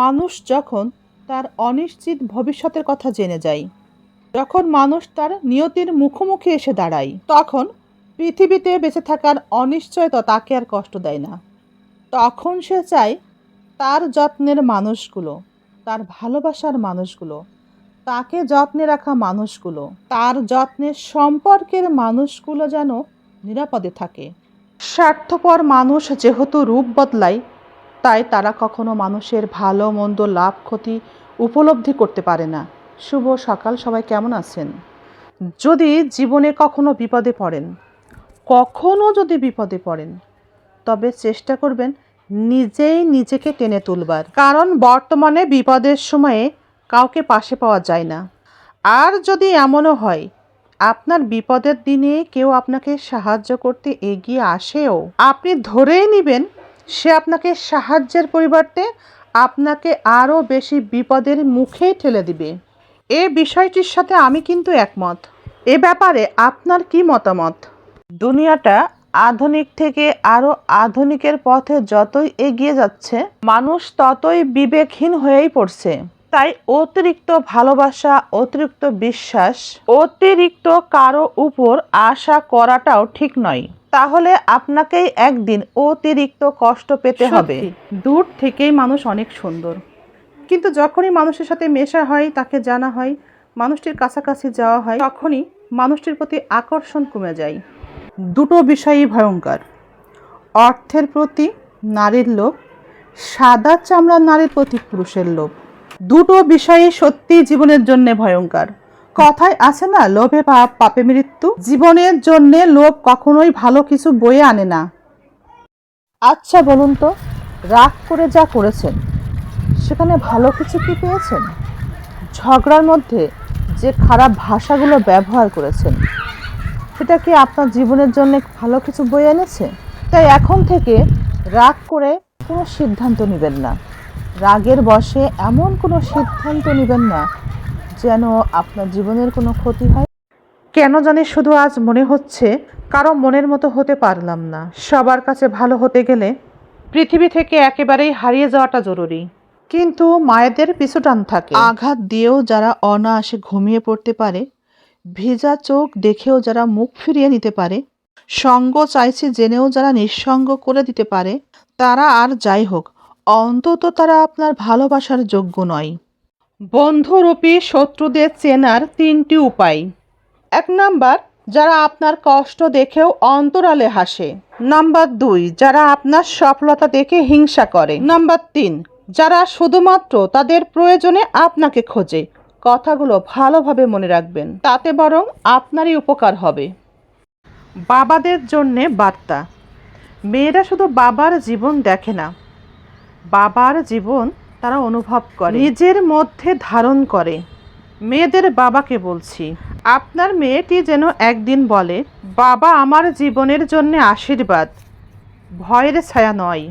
মানুষ যখন তার অনিশ্চিত ভবিষ্যতের কথা জেনে যায়, যখন মানুষ তার নিয়তির মুখোমুখি এসে দাঁড়ায়, তখন পৃথিবীতে বেঁচে থাকার অনিশ্চয়তা তাকে আর কষ্ট দেয় না। তখন সে চায় তার যত্নের মানুষগুলো, তার ভালোবাসার মানুষগুলো, তাকে যত্নে রাখা মানুষগুলো, তার যত্নের সম্পর্কের মানুষগুলো যেন নিরাপদে থাকে। স্বার্থপর মানুষ যেহেতু রূপ বদলায় তাই তারা কখনো মানুষের ভালো, মন্দ, লাভ, ক্ষতি উপলব্ধি করতে পারে না। শুভ সকাল, সবাই কেমন আছেন? যদি জীবনে কখনো বিপদে পড়েন, কখনো যদি বিপদে পড়েন, তবে চেষ্টা করবেন নিজেই নিজেকে টেনে তুলবার। কারণ বর্তমানে বিপদের সময়ে কাউকে পাশে পাওয়া যায় না। আর যদি এমনও হয়, আপনার বিপদের দিনে কেউ আপনাকে সাহায্য করতে এগিয়ে আসেও, আপনি ধরেই নেবেন সে আপনাকে সাহায্যের পরিবর্তে আপনাকে আরও বেশি বিপদের মুখে ঠেলে দিবে। এ বিষয়টির সাথে আমি কিন্তু একমত। এ ব্যাপারে আপনার কি মতামত? দুনিয়াটা আধুনিক থেকে আরও আধুনিকের পথে যতই এগিয়ে যাচ্ছে, মানুষ ততই বিবেকহীন হয়েই পড়ছে। তাই অতিরিক্ত ভালোবাসা, অতিরিক্ত বিশ্বাস, অতিরিক্ত কারও উপর আশা করাটাও ঠিক নয়। তাহলে আপনাকেই একদিন অতিরিক্ত কষ্ট পেতে হবে। দূর থেকেই মানুষ অনেক সুন্দর। কিন্তু যখনই মানুষের সাথে মেশা হয় তাকে জানা হয় মানুষটির কাছাকাছি যাওয়া হয় তখনই মানুষটির প্রতি আকর্ষণ কমে যায়। দুটো বিষয়ই ভয়ঙ্কর। অর্থের প্রতি নারীর লোভ সাদা চামড়া নারীর প্রতি পুরুষের লোভ। দুটো বিষয়ই সত্যি জীবনের জন্য ভয়ঙ্কর। কথায় আছে না, লোভে পাপ, পাপে মৃত্যু। জীবনের জন্য লোভ কখনোই ভালো কিছু বয়ে আনে না। আচ্ছা বলুন তো, রাগ করে যা করেছেন, সেখানে ভালো কিছু কি পেয়েছেন? ঝগড়ার মধ্যে যে খারাপ ভাষাগুলো ব্যবহার করেছেন, সেটা কি আপনার জীবনের জন্য ভালো কিছু বয়ে এনেছে? তাই এখন থেকে রাগ করে কোনো সিদ্ধান্ত নেবেন না। রাগের বশে এমন কোনো সিদ্ধান্ত নেবেন না যেন আপনার জীবনের কোনো ক্ষতি হয়? কেন জানি শুধু আজ মনে হচ্ছে কারও মনের মতো হতে পারলাম না। সবার কাছে ভালো হতে গেলে পৃথিবী থেকে একেবারেই হারিয়ে যাওয়াটা জরুরি। কিন্তু মায়েদের পিছু টান থাকে। আঘাত দিয়েও যারা অনায়াসে ঘুমিয়ে পড়তে পারে ভেজা চোখ দেখেও যারা মুখ ফিরিয়ে নিতে পারে সঙ্গ চাইছে জেনেও যারা নিঃসঙ্গ করে দিতে পারে তারা আর যাই হোক অন্তত তারা আপনার ভালোবাসার যোগ্য নয়। বন্ধুরূপী শত্রুদের চেনার তিনটি উপায়। এক নাম্বার, যারা আপনার কষ্ট দেখেও অন্তরালে হাসে। নাম্বার দুই, যারা আপনার সফলতা দেখে হিংসা করে। নাম্বার তিন, যারা শুধুমাত্র তাদের প্রয়োজনে আপনাকে খোঁজে। কথাগুলো ভালোভাবে মনে রাখবেন, তাতে বরং আপনারই উপকার হবে। বাবাদের জন্যে বার্তা। মেয়েরা শুধু বাবার জীবন দেখে না। বাবার জীবন তারা অনুভব করে। নিজের মধ্যে ধারণ করে। মেয়েদের বাবাকে বলছি, আপনার মেয়েটি যেন একদিন বলে, বাবা আমার জীবনের জন্য আশীর্বাদ। ভয়ের ছায়া নয়।